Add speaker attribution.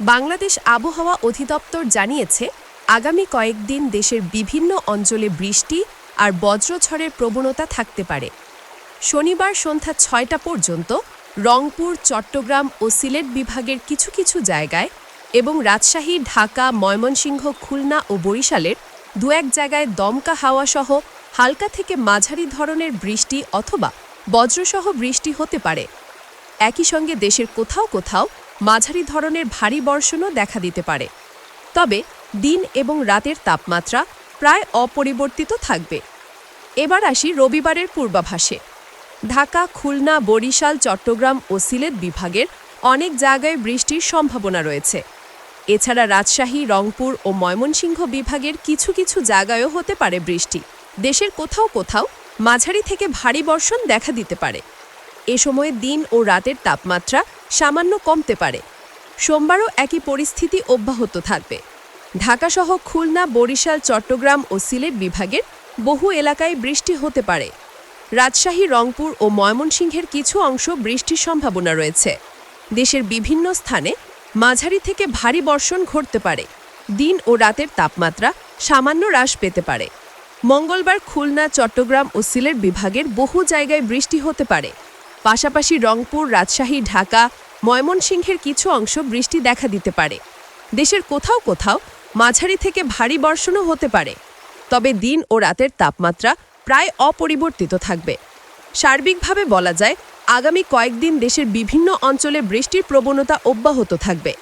Speaker 1: বাংলাদেশ আবহাওয়া অধিদপ্তর জানিয়েছে, আগামী কয়েকদিন দেশের বিভিন্ন অঞ্চলে বৃষ্টি আর বজ্রঝড়ের প্রবণতা থাকতে পারে। শনিবার সন্ধ্যা ছয়টা পর্যন্ত রংপুর, চট্টগ্রাম ও সিলেট বিভাগের কিছু কিছু জায়গায় এবং রাজশাহী, ঢাকা, ময়মনসিংহ, খুলনা ও বরিশালের দু এক জায়গায় দমকা হাওয়াসহ হালকা থেকে মাঝারি ধরনের বৃষ্টি অথবা বজ্রসহ বৃষ্টি হতে পারে। একই সঙ্গে দেশের কোথাও কোথাও মাঝারি ধরনের ভারী বর্ষণও দেখা দিতে পারে। তবে দিন এবং রাতের তাপমাত্রা প্রায় অপরিবর্তিত থাকবে। এবার আসি রবিবারের পূর্বাভাসে। ঢাকা, খুলনা, বরিশাল, চট্টগ্রাম ও সিলেট বিভাগের অনেক জায়গায় বৃষ্টির সম্ভাবনা রয়েছে। এছাড়া রাজশাহী, রংপুর ও ময়মনসিংহ বিভাগের কিছু কিছু জায়গায়ও হতে পারে বৃষ্টি। দেশের কোথাও কোথাও মাঝারি থেকে ভারী বর্ষণ দেখা দিতে পারে। এ সময়ে দিন ও রাতের তাপমাত্রা সামান্য কমতে পারে। সোমবারও একই পরিস্থিতি অব্যাহত থাকবে। ঢাকাসহ খুলনা, বরিশাল, চট্টগ্রাম ও সিলেট বিভাগের বহু এলাকায় বৃষ্টি হতে পারে। রাজশাহী, রংপুর ও ময়মনসিংহের কিছু অংশ বৃষ্টির সম্ভাবনা রয়েছে। দেশের বিভিন্ন স্থানে মাঝারি থেকে ভারী বর্ষণ ঘটতে পারে। দিন ও রাতের তাপমাত্রা সামান্য হ্রাস পেতে পারে। মঙ্গলবার খুলনা, চট্টগ্রাম ও সিলেট বিভাগের বহু জায়গায় বৃষ্টি হতে পারে। পাশাপাশি রংপুর, রাজশাহী, ঢাকা, ময়মনসিংহের কিছু অংশ বৃষ্টি দেখা দিতে পারে। দেশের কোথাও কোথাও মাঝারি থেকে ভারী বর্ষণও হতে পারে। তবে দিন ও রাতের তাপমাত্রা প্রায় অপরিবর্তিত থাকবে। সার্বিকভাবে বলা যায়, আগামী কয়েকদিন দেশের বিভিন্ন অঞ্চলে বৃষ্টির প্রবণতা অব্যাহত থাকবে।